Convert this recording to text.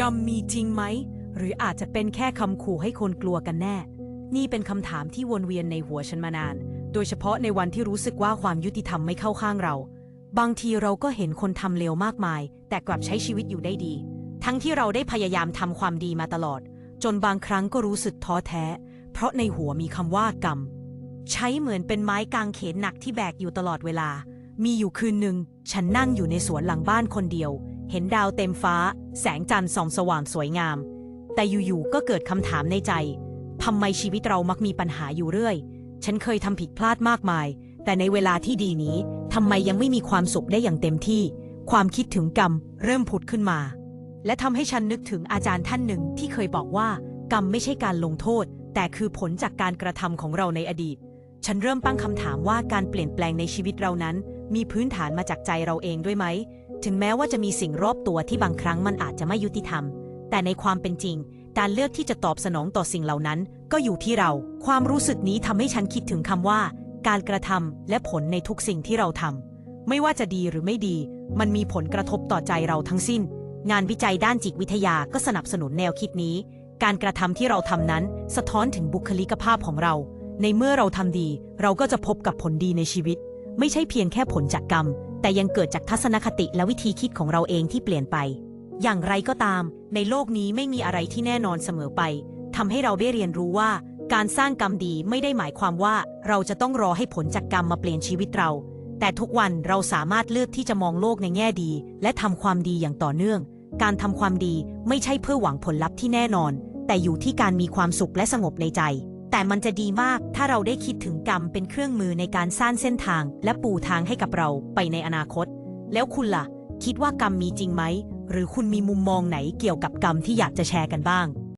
กรรมมีจริงไหม หรืออาจจะเป็นแค่คำขู่ให้คนกลัวกันแน่ นี่เป็นคำถามที่วนเวียนในหัวฉันมานาน โดยเฉพาะในวันที่รู้สึกว่าความยุติธรรมไม่เข้าข้างเรา บางทีเราก็เห็นคนทำเลวมากมาย แต่กลับใช้ชีวิตอยู่ได้ดี ทั้งที่เราได้พยายามทำความดีมาตลอด จนบางครั้งก็รู้สึกท้อแท้ เพราะในหัวมีคำว่ากรรม ใช้เหมือนเป็นไม้กางเขนหนักที่แบกอยู่ตลอดเวลา มีอยู่คืนหนึ่งฉันนั่งอยู่ในสวนหลังบ้านคนเดียว เห็นดาวเต็มฟ้า แสงจันทร์ส่องสว่างสวยงาม แต่อยู่ๆก็เกิดคำถามในใจทำไมชีวิตเรามักมีปัญหาอยู่เรื่อย ฉันเคยทำผิดพลาดมากมาย แต่ในเวลาที่ดีนี้ทำไมยังไม่มีความสุขได้อย่างเต็มที่ ความคิดถึงกรรมเริ่มผุดขึ้นมา และทำให้ฉันนึกถึงอาจารย์ท่านหนึ่งที่เคยบอกว่า กรรมไม่ใช่การลงโทษ แต่คือผลจากการกระทำของเราในอดีต ฉันเริ่มตั้งคำถามว่าการเปลี่ยนแปลงในชีวิตเรานั้น มีพื้นฐานมาจากใจเราเองด้วยไหม ถึงแม้ว่าจะมีสิ่งรอบตัวที่บางครั้งมันอาจจะไม่ยุติธรรม แต่ในความเป็นจริง การเลือกที่จะตอบสนองต่อสิ่งเหล่านั้น ก็อยู่ที่เรา ความรู้สึกนี้ทำให้ฉันคิดถึงคำว่า การกระทำและผลในทุกสิ่งที่เราทำไม่ว่าจะดีหรือไม่ดี มันมีผลกระทบต่อใจเราทั้งสิ้น งานวิจัยด้านจิตวิทยาก็สนับสนุนแนวคิดนี้ การกระทำที่เราทำนั้น สะท้อนถึงบุคลิกภาพของเรา ในเมื่อเราทำดี เราก็จะพบกับผลดีในชีวิต ไม่ใช่เพียงแค่ผลจากกรรม แต่ยังเกิดจากทัศนคติและวิธีคิดของเราเองที่เปลี่ยนไป อย่างไรก็ตาม ในโลกนี้ไม่มีอะไรที่แน่นอนเสมอไปทำให้เราได้เรียนรู้ว่า การสร้างกรรมดีไม่ได้หมายความว่าเราจะต้องรอให้ผลจากกรรมมาเปลี่ยนชีวิตเรา แต่ทุกวันเราสามารถเลือกที่จะมองโลกในแง่ดี และทำความดีอย่างต่อเนื่อง การทำความดีไม่ใช่เพื่อหวังผลลัพธ์ที่แน่นอน แต่อยู่ที่การมีความสุขและสงบในใจ แต่มันจะดีมากถ้าเราได้คิดถึงกรรมเป็นเครื่องมือในการสร้างเส้นทาง และปูทางให้กับเราไปในอนาคต แล้วคุณล่ะ คิดว่ากรรมมีจริงไหม หรือคุณมีมุมมองไหนเกี่ยวกับกรรมที่อยากจะแชร์กันบ้าง